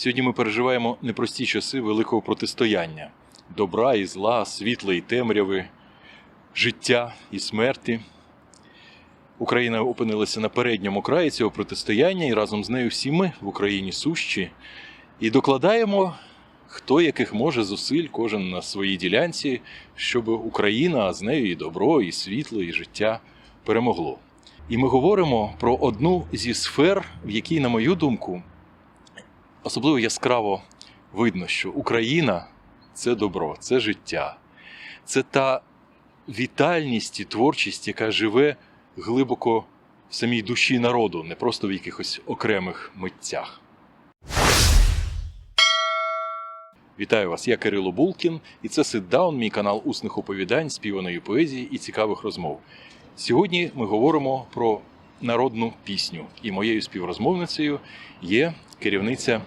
Сьогодні ми переживаємо непрості часи великого протистояння добра і зла, світла і темряви, життя і смерті. Україна опинилася на передньому краї цього протистояння, і разом з нею всі ми в Україні сущі. І докладаємо, хто яких може зусиль, кожен на своїй ділянці, щоб Україна, а з нею і добро, і світло, і життя перемогло. І ми говоримо про одну зі сфер, в якій, на мою думку, особливо яскраво видно, що Україна це добро, це життя, це та вітальність і творчість, яка живе глибоко в самій душі народу, не просто в якихось окремих митцях. Вітаю вас, я Кирило Булкін, і це Ситдаун, мій канал усних оповідань, співаної поезії і цікавих розмов. Сьогодні ми говоримо про народну пісню, і моєю співрозмовницею є керівниця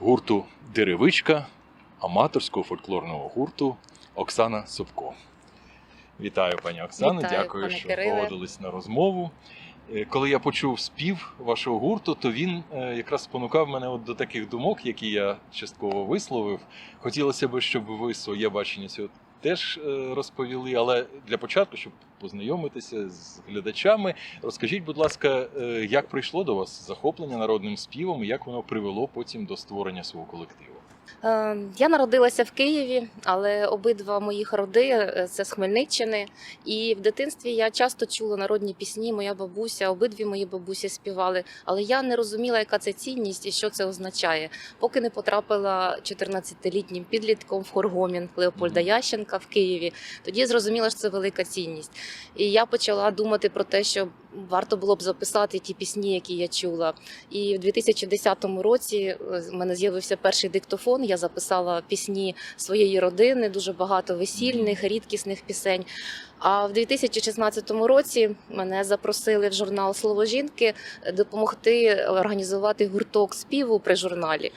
гурту Деревичка, аматорського фольклорного гурту Оксана Собко. Вітаю, пані Оксано. Вітаю, Дякую, пане що Кириле. погодились на розмову. Е, Коли я почув спів вашого гурту, то він е, якраз спонукав мене от до таких думок, які я частково висловив. Хотілося б, щоб ви своє бачення цього теж е, розповіли, але для початку, щоб познайомитися з глядачами, розкажіть, будь ласка, е, як прийшло до вас захоплення народним співом і як воно привело потім до створення свого колективу? Е, Я народилася в Києві, але обидва моїх роди е, це з Хмельниччини. І в дитинстві я часто чула народні пісні. Моя бабуся, обидві мої бабусі співали. Але я не розуміла, яка це цінність і що це означає, поки не потрапила 14-літнім підлітком в Хоргомін Леопольда. Ященка в Києві. Тоді зрозуміла, що це велика цінність. І я почала думати про те, що варто було б записати ті пісні, які я чула. І в 2010 році е, в мене з'явився перший диктофон. Я записала пісні своєї родини, дуже багато весільних, рідкісних пісень. А в 2016 році мене запросили в журнал Слово жінки допомогти організувати гурток співу при журналі.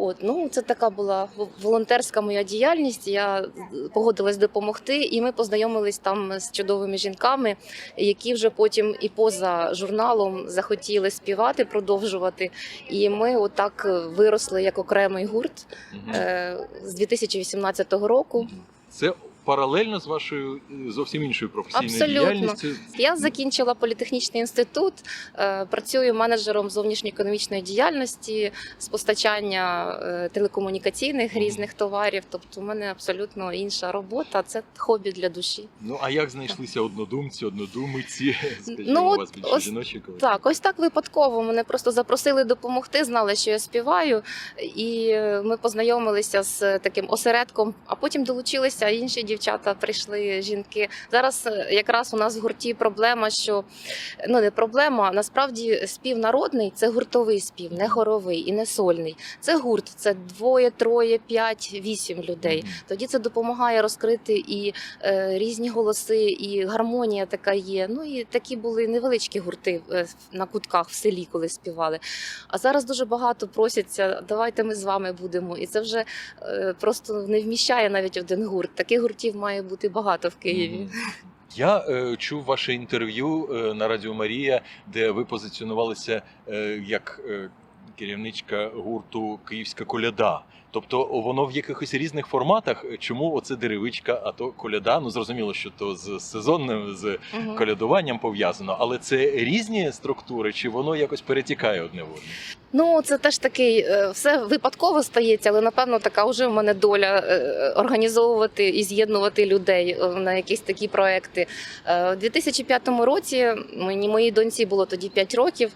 От ну це така була волонтерська моя діяльність. Я е, погодилась допомогти, і ми познайомились там з чудовими жінками, які вже потім і поза журналом захотіли співати, продовжувати. І ми отак е, виросли як окремий гурт Мгм. е, з 2018 року. Це паралельно з вашою е, зовсім іншою професійною Абсолютно. діяльністю. Я закінчила політехнічний інститут, е, працюю менеджером зовнішньоекономічної діяльності з постачання е, телекомунікаційних різних товарів. Тобто, у мене абсолютно інша робота. Це хобі для душі. Ну а як знайшлися однодумці, однодумиці? Скажімо, Ну, у вас більше ось жіночі колектив? Так, ось так випадково. Мене просто запросили допомогти, знали, що я співаю, і ми познайомилися з таким осередком. А потім долучилися інші дівчата, прийшли жінки. Зараз е, якраз у нас в гурті проблема, що ну не проблема. Насправді спів народний це гуртовий спів, не хоровий і не сольний. Це гурт, це двоє, троє, п'ять, вісім людей. Тоді це допомагає розкрити і е, різні голоси, і гармонія така є. Ну і такі були невеличкі гурти е, на кутках в селі, коли співали. А зараз дуже багато просяться, давайте ми з вами будемо. І це вже е, просто не вміщає навіть один гурт. Таких гуртів має бути багато в Києві. Я е, чув ваше інтерв'ю е, на Радіо Марія, де ви позиціонувалися е, як е, керівничка гурту Київська коляда. Тобто воно в якихось різних форматах. Чому оце деревичка, а то коляда? Ну зрозуміло, що то з сезонним, з Мгм. колядуванням пов'язано, але це різні структури, чи воно якось перетікає одне в одне? Ну, це теж такий, е, все випадково стається, але напевно така вже в мене доля е, організовувати і з'єднувати людей е, на якісь такі проекти. У 2005 році мені моїй доньці було тоді 5 років.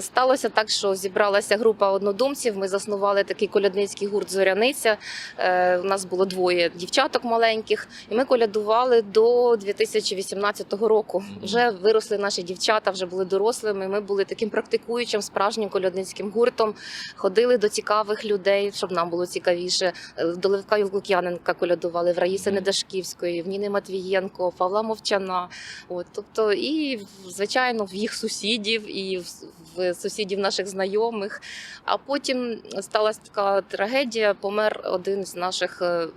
Сталося так, що зібралася група однодумців. Ми заснували такий колядницький гурт Зоряниця. Е, У нас було двоє дівчаток маленьких, і ми колядували до 2018 року. Вже виросли наші дівчата, вже були дорослими. Ми були таким практикуючим справжнім колядницьким гуртом. Ходили до цікавих людей, щоб нам було цікавіше. Е, До Левка Лук'яненка колядували, в Раїси Недашківської, в Ніни Матвієнко, Павла Мовчана. От тобто, і звичайно, в їх сусідів, і в, сусідів наших знайомих. А потім сталася така трагедія. Помер один з наших е,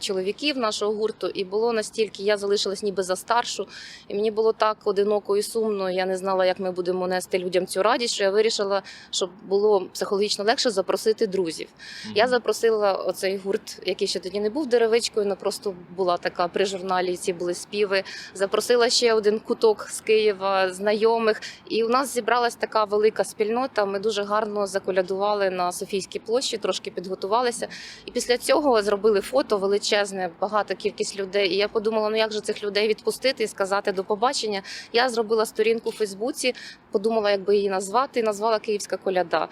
чоловіків нашого гурту, і було настільки, я залишилась ніби за старшу, і мені було так одиноко і сумно. Я не знала, як ми будемо нести людям цю радість. Що я вирішила, щоб було психологічно легше запросити друзів. Я запросила оцей гурт, який ще тоді не був деревичкою, але просто була така при журналі. Ці були співи. Запросила ще один куток з Києва, знайомих. І у нас зібралась така велика спільнота. Ми дуже гарно заколядували на Софійській площі, трошки підготувалися. І після цього зробили фото величезне, багата кількість людей. І я подумала, ну як же цих людей відпустити і сказати до побачення. Я зробила сторінку у Фейсбуці, подумала, як би її назвати, і назвала Київська коляда.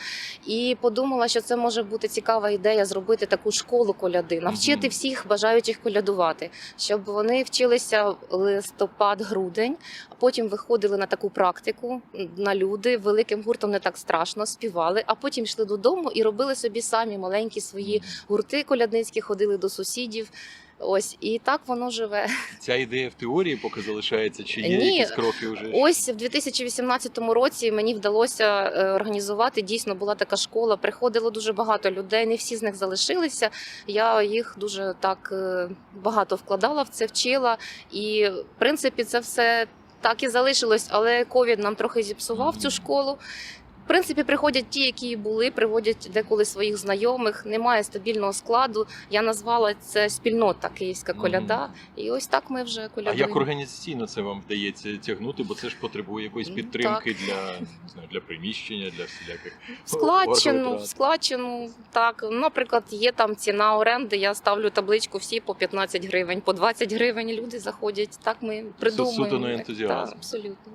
І подумала, що це може бути цікава ідея зробити таку школу коляди, навчити всіх бажаючих колядувати, щоб вони вчилися листопад-грудень, а потім виходили на таку практику на люди. Великим гуртом не так страшно, співали, а потім йшли додому і робили собі самі маленькі свої гурти колядницькі, ходили до сусідів. Ось і так воно живе. Ця ідея в теорії поки залишається, чи є Ні. якісь кроки вже? Ось в 2018 році мені вдалося е, організувати. Дійсно була така школа. Приходило дуже багато людей. Не всі з них залишилися. Я їх дуже так е, багато вкладала в це, вчила. І в принципі, це все так і залишилось. Але ковід нам трохи зіпсував цю школу. В принципі, приходять ті, які були, приводять деколи своїх знайомих. Немає стабільного складу. Я назвала це спільнота Київська коляда. І ось так ми вже А як організаційно це вам вдається тягнути? Бо це ж потребує якоїсь підтримки для, не знаю, для приміщення, для всіляких складчину, в складчину, так. Наприклад, є там ціна оренди. Я ставлю табличку всі по 15 гривень, по 20 гривень. Люди заходять. Так ми придумуємо. суто на ентузіазм. Так, абсолютно.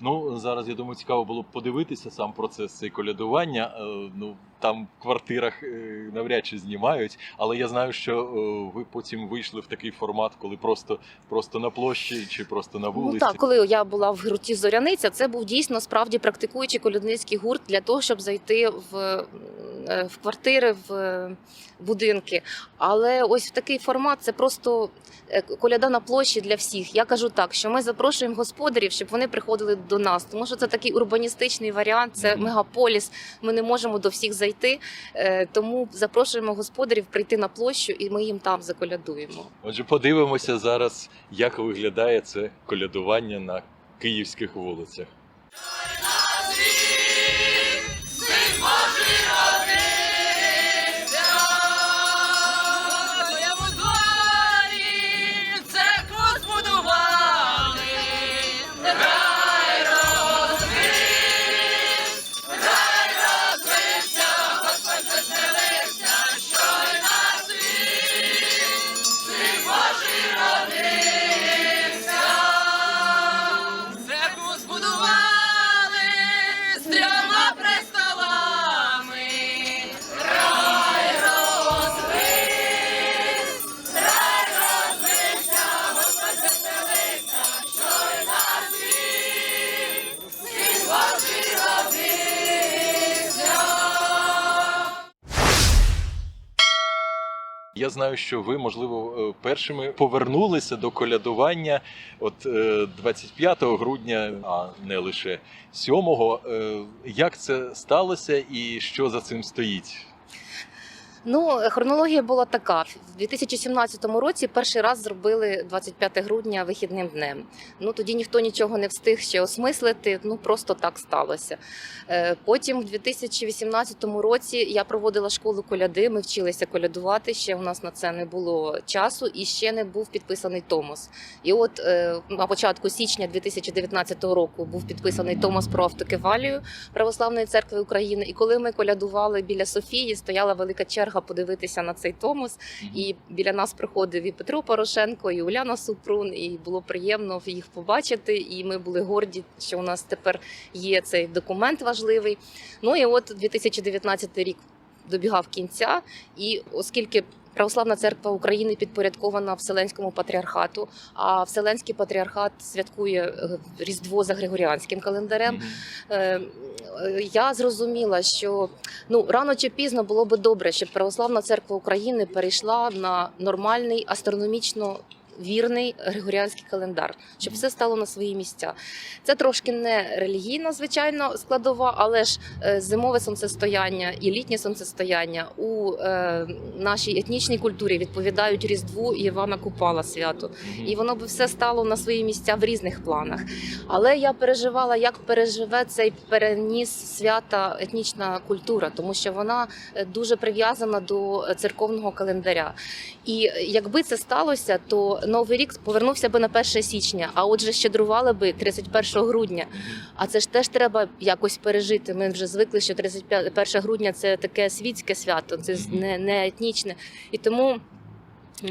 Ну зараз я думаю, цікаво було б подивитися сам процес цей колядування. Е, Ну там в квартирах е, навряд чи знімають, але я знаю, що е, ви потім вийшли в такий формат, коли просто просто на площі чи просто на Ну вулиці. так, коли я була в гурті Зоряниця, це був дійсно справді практикуючий колядницький гурт для того, щоб зайти в, в квартири, в е, будинки. Але ось в такий формат це просто е, коляда на площі для всіх. Я кажу так, що ми запрошуємо господарів, щоб вони приходили до нас, тому що це такий урбаністичний варіант, це мегаполіс. Ми не можемо до всіх зайти. е, Тому запрошуємо господарів прийти на площу, і ми їм там заколядуємо. Отже, подивимося зараз, як виглядає це колядування на київських вулицях. Знаю, що ви, можливо, е, першими повернулися до колядування от е, 25 грудня, а не лише 7-го. Е, Як це сталося і що за цим стоїть? Ну, хронологія була така: в 2017 році перший раз зробили 25 грудня вихідним днем. Ну тоді ніхто нічого не встиг ще осмислити. Ну просто так сталося. Е, Потім, в 2018 році, я проводила школу коляди. Ми вчилися колядувати. Ще у нас на це не було часу, і ще не був підписаний Томос. І от е, на початку січня 2019 року був підписаний Томос про автокефалію Православної церкви України. І коли ми колядували біля Софії, стояла велика черга подивитися на цей Томос. І біля нас приходив і Петро Порошенко, і Уляна Супрун. І було приємно їх побачити. І ми були горді, що у нас тепер є цей документ важливий. Ну і от 2019 рік добігав кінця, і оскільки. Православна церква України підпорядкована Вселенському патріархату. А Вселенський патріархат святкує е, Різдво за Григоріанським календарем. Е, е, я зрозуміла, що ну рано чи пізно було би добре, щоб Православна церква України перейшла на нормальний астрономічно вірний григоріанський календар, щоб все стало на свої місця. Це трошки не релігійна, звичайно, складова, але ж е, зимове сонцестояння і літнє сонцестояння у е, нашій етнічній культурі відповідають Різдву і Івана Купала святу. І воно би все стало на свої місця в різних планах. Але я переживала, як переживе цей переніс свята етнічна культура, тому що вона е, дуже прив'язана до е, церковного календаря. І якби це сталося, то новий рік повернувся би на 1 січня, а отже, щедрували би 31 грудня. А це ж теж треба якось пережити. Ми вже звикли, що 31 грудня це таке світське свято, це не, не етнічне. І тому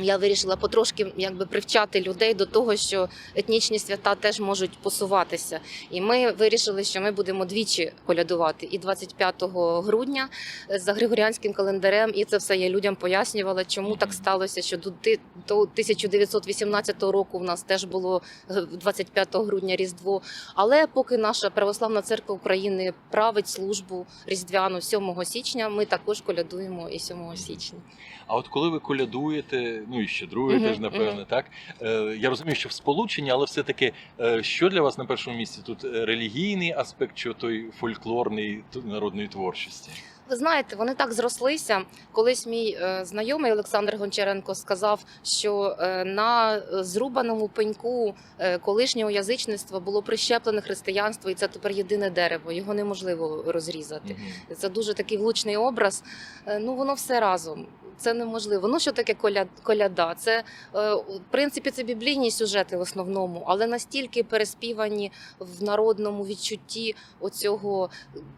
я вирішила потрошки якби привчати людей до того, що етнічні свята теж можуть посуватися. І ми вирішили, що ми будемо двічі колядувати і 25 грудня за григоріанським календарем. І це все я людям пояснювала, чому так сталося, що до ти- до 1918 року в нас теж було е, 25 грудня Різдво. Але поки наша православна церква України править службу різдвяну 7 січня, ми також колядуємо і 7 січня. А от коли ви колядуєте, ну і щедруєте Мгм, ж, напевне, так? Е, я розумію, що в сполученні, але все-таки, е, що для вас на першому місці тут Е, релігійний аспект, чи той фольклорний народної творчості? Ви знаєте, вони так зрослися. Колись мій знайомий Олександр Гончаренко сказав, що на зрубаному пеньку колишнього язичництва було прищеплене християнство, і це тепер єдине дерево. Його неможливо розрізати. Це дуже такий влучний образ. Ну воно все разом. Це неможливо. Ну що таке коля- коляда? Це е, в принципі це біблійні сюжети в основному, але настільки переспівані в народному відчутті оцього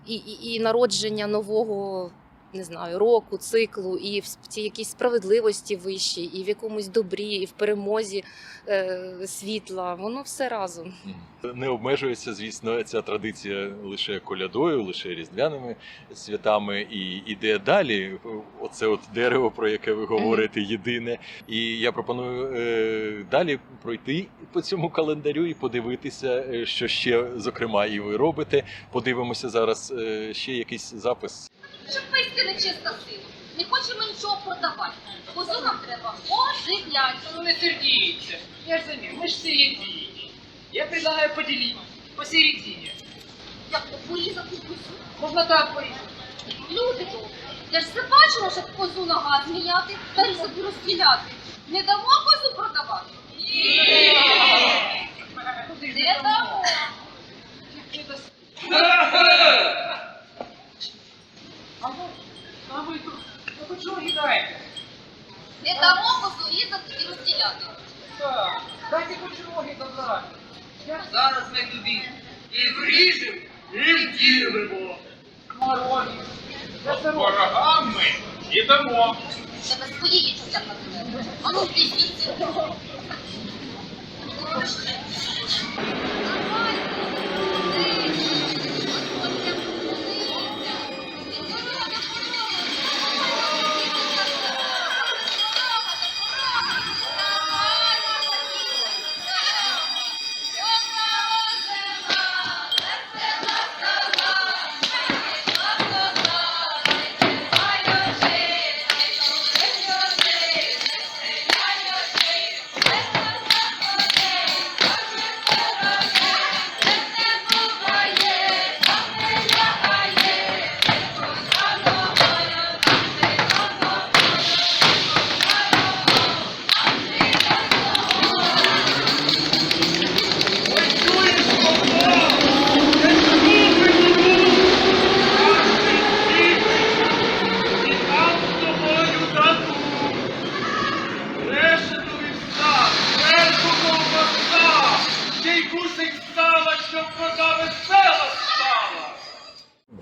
і, і, і народження нового. Не знаю, року, циклу, і в цій якійсь справедливості вищій, і в якомусь добрі, і в перемозі е, світла. Воно все разом. Не обмежується, звісно, ця традиція лише колядою, лише різдвяними святами, і іде далі. Оце от дерево, про яке ви говорите, єдине. І я пропоную е, далі пройти по цьому календарю і подивитися, е, що ще, зокрема, і ви робите. Подивимося зараз е, ще якийсь запис. Щоб вийти нечиста сила. Не хочемо нічого продавати. Козу нам треба оживляти. Ну не сердіться. Я ж ним, мы ж середине. Я предлагаю поделить посередине. Як то порізати козу? Можно так порезать. Люди добрі, я ж все бачила, щоб козу на газ міняти та й собі розділяти. Не дамо козу продавати? Не дамо.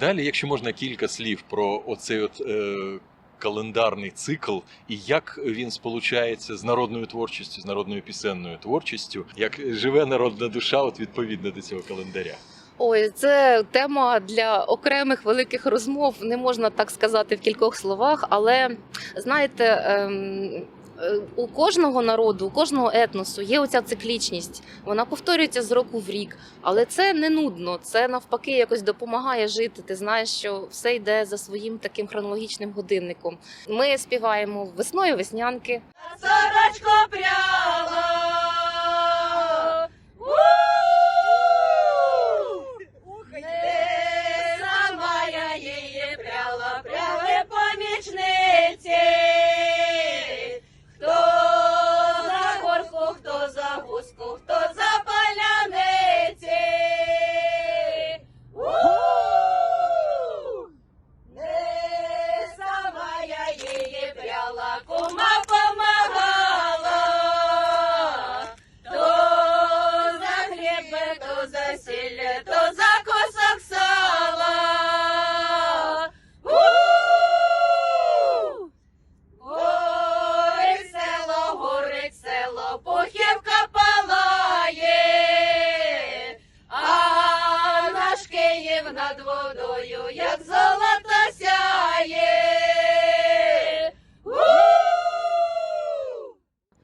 Далі, якщо можна кілька слів про оцей от е, календарний цикл і як він сполучається з народною творчістю, з народною пісенною творчістю, як живе народна душа, от відповідно до цього календаря. Ой, це тема для окремих великих розмов. Не можна так сказати в кількох словах, але знаєте. Е, У кожного народу, у кожного етносу є оця циклічність. Вона повторюється з року в рік, але це не нудно. Це навпаки якось допомагає жити. Ти знаєш, що все йде за своїм таким хронологічним годинником. Ми співаємо весною веснянки. Сорочко пряла.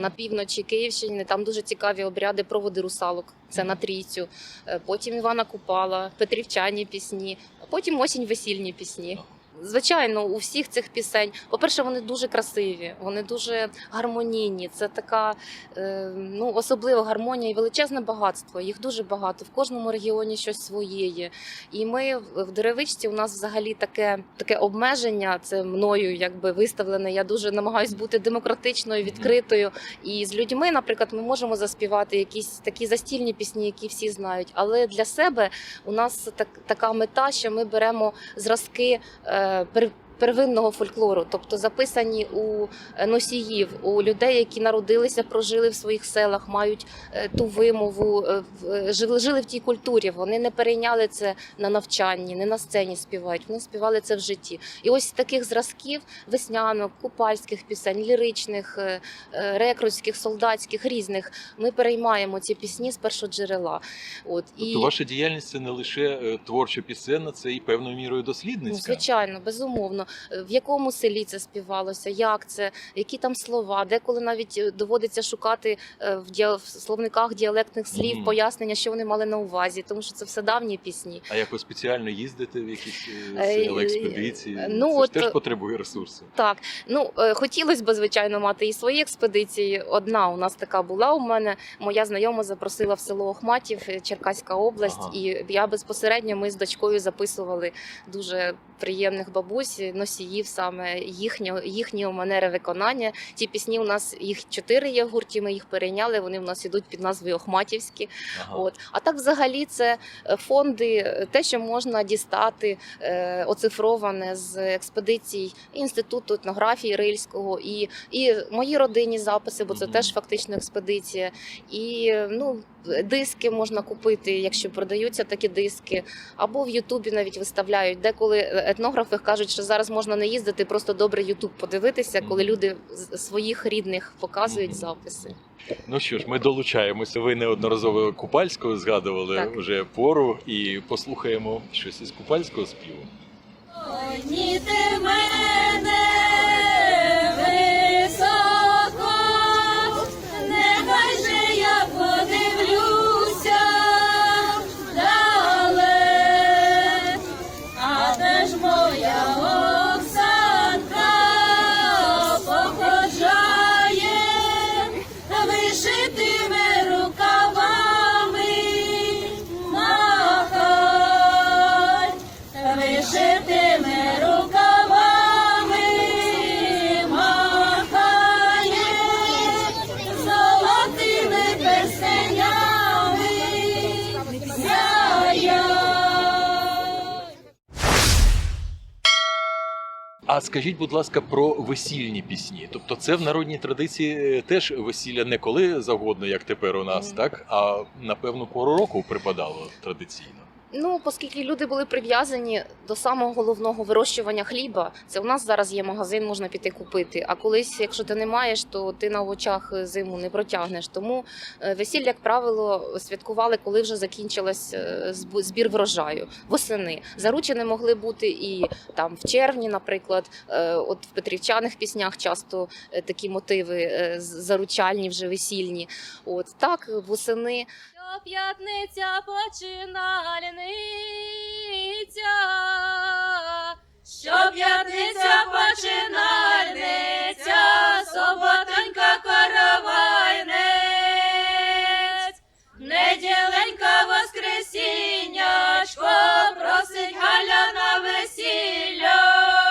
На півночі Київщини там дуже цікаві обряди проводи русалок. Це на трійцю. Е, Потім Івана Купала, Петрівчані пісні, потім осінь весільні пісні. Звичайно, у всіх цих пісень, по-перше, вони дуже красиві, вони дуже гармонійні. Це така е, ну, особлива гармонія і величезне багатство. Їх дуже багато. В кожному регіоні щось своє є. І ми в деревичці у нас взагалі таке, таке обмеження. Це мною якби виставлене. Я дуже намагаюсь бути демократичною, відкритою. І з людьми, наприклад, ми можемо заспівати якісь такі застільні пісні, які всі знають. Але для себе у нас так, така мета, що ми беремо зразки е, пер- первинного фольклору, тобто записані у е, носіїв, у людей, які народилися, прожили в своїх селах, мають е, ту вимову, е, жили, в тій культурі. Вони не перейняли це на навчанні, не на сцені співають. Вони співали це в житті. І ось таких зразків веснянок, купальських пісень, ліричних, рекрутських, солдатських, різних. Ми переймаємо ці пісні з першоджерела. От Тобто ваша діяльність це не лише творча пісенна, це і певною мірою Ну, дослідницька. звичайно, безумовно. В якому селі це співалося, як це, які там слова, деколи навіть е, доводиться шукати е, в, діа- в словниках діалектних слів Мгм. пояснення, що вони мали на увазі, тому що це все давні пісні. А як ви спеціально їздите в якісь е, експедиції? ну, це от, теж потребує ресурсу. Так, ну хотілося б, звичайно, мати і свої експедиції. Одна у нас така була у мене. Моя знайома запросила в село Охматів, Черкаська область, Ага. і я безпосередньо ми з дочкою записували дуже приємних бабусь, носіїв саме їхнього їхнього манери виконання. Ті пісні у нас їх чотири є в гурті. Ми їх перейняли. Вони в нас ідуть під назвою Охматівські. Ага. От а так, взагалі, це е, фонди, е, те, що можна дістати е, оцифроване з експедицій інституту етнографії Рильського, і, і мої родинні записи, бо це Мгм. теж фактично експедиція. І ну. Диски можна купити, якщо продаються такі диски, або в Ютубі навіть виставляють. Деколи етнографи кажуть, що зараз можна не їздити, просто добре Ютуб подивитися, коли люди з своїх рідних показують записи. Ну що ж, ми долучаємося. Ви неодноразово Купальського згадували Так. вже пору і послухаємо щось із Купальського співу. Ні ти мене А скажіть, будь ласка, про весільні пісні. Тобто, це в народній традиції е, теж весілля не коли завгодно, як тепер у нас, так? А на певну пору року припадало традиційно. Ну, оскільки люди були прив'язані до самого головного вирощування хліба, це у нас зараз є магазин, можна піти купити. А колись, якщо ти не маєш, то ти на очах зиму не протягнеш. Тому е, весілля, як правило, святкували, коли вже закінчилась е, збір врожаю восени. Заручені могли бути і там в червні, наприклад. Е, От в петрівчаних піснях часто такі мотиви заручальні, вже весільні. От так восени П'ятниця починальниця, що п'ятниця починальниця, суботонька каравайнець, неділенька воскресіннячко, просить Галя на весілля.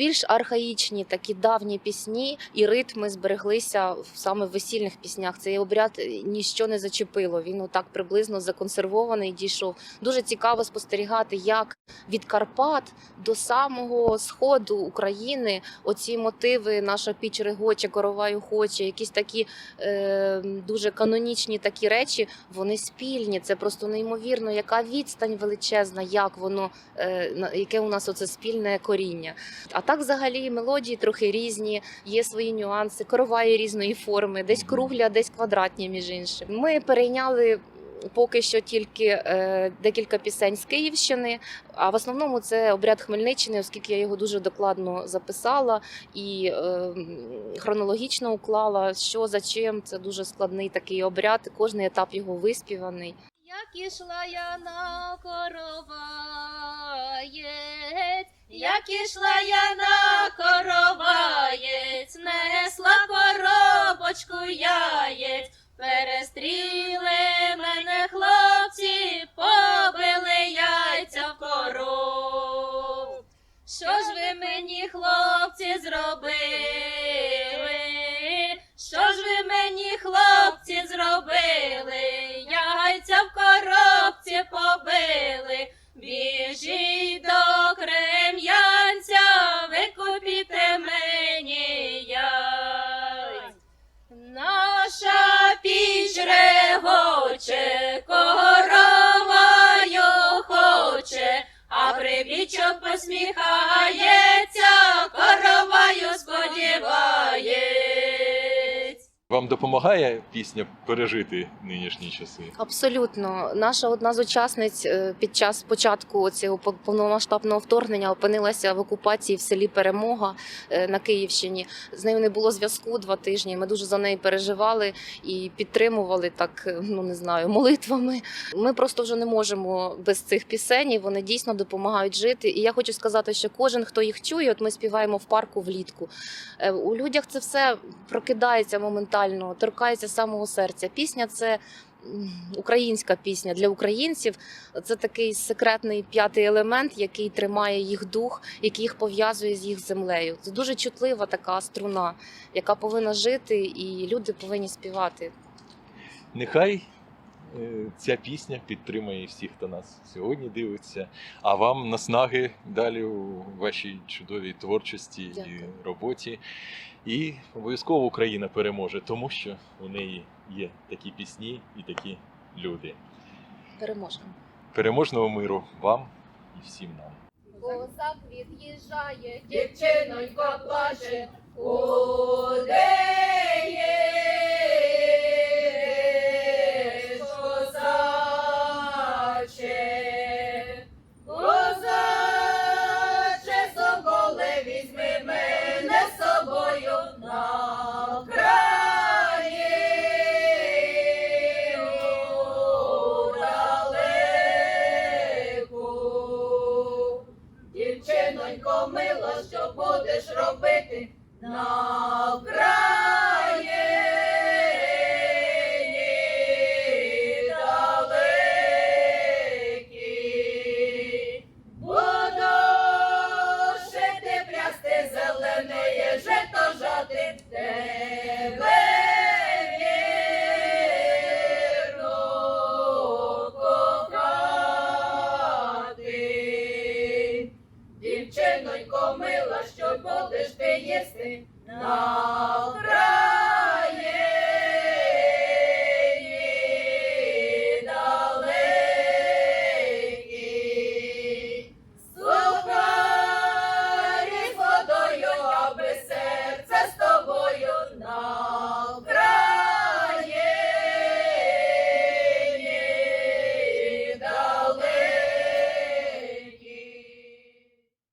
Найбільш архаїчні такі давні пісні і ритми збереглися в- саме в весільних піснях. Цей обряд е, ніщо не зачепило. Він отак приблизно законсервований дійшов. Дуже цікаво спостерігати, як від Карпат до самого сходу України оці мотиви, наша піч регоче, короваю хоче, якісь такі е, дуже канонічні такі речі, вони спільні. Це просто неймовірно, яка відстань величезна, як воно е, яке у нас оце спільне коріння. А так, взагалі, мелодії трохи різні, є свої нюанси, короваї різної форми, десь круглі, а десь квадратні, між іншим. Ми перейняли. Поки що тільки е, декілька пісень з Київщини, а в основному це обряд Хмельниччини, оскільки я його дуже докладно записала і е, хронологічно уклала, що за чим. Це дуже складний такий обряд. Кожний етап його виспіваний. Як ішла я на короваєць, як ішла я на короваєць, несла коробочку яєць, перестріли мене хлопці, побили яйця в коров. Що ж ви мені, хлопці, зробили? Що ж ви мені, хлопці, зробили? Яйця допомагає пісня пережити нинішні часи? Абсолютно, наша одна з учасниць е, під час початку цього пов- повномасштабного вторгнення опинилася в окупації в селі Перемога е, на Київщині. З нею не було зв'язку два тижні. Ми дуже за неї переживали і підтримували так, е, ну не знаю, молитвами. Ми просто вже не можемо без цих пісень. Вони дійсно допомагають жити. І я хочу сказати, що кожен, хто їх чує, от ми співаємо в парку влітку. У людях це все прокидається моментально, торкається самого серця. Пісня це українська пісня для українців. Це такий секретний п'ятий елемент, який тримає їх дух, який їх пов'язує з їх землею. Це дуже чутлива така струна, яка повинна жити, і люди повинні співати. Нехай е, ця пісня підтримує всіх, хто нас сьогодні дивиться. А вам наснаги далі у вашій чудовій творчості і роботі. І обов'язково Україна переможе, тому що у неї є такі пісні і такі люди. Переможемо. Переможного миру вам і всім нам. Козак від'їжджає, Дівчинонько плаче, куди їдеш,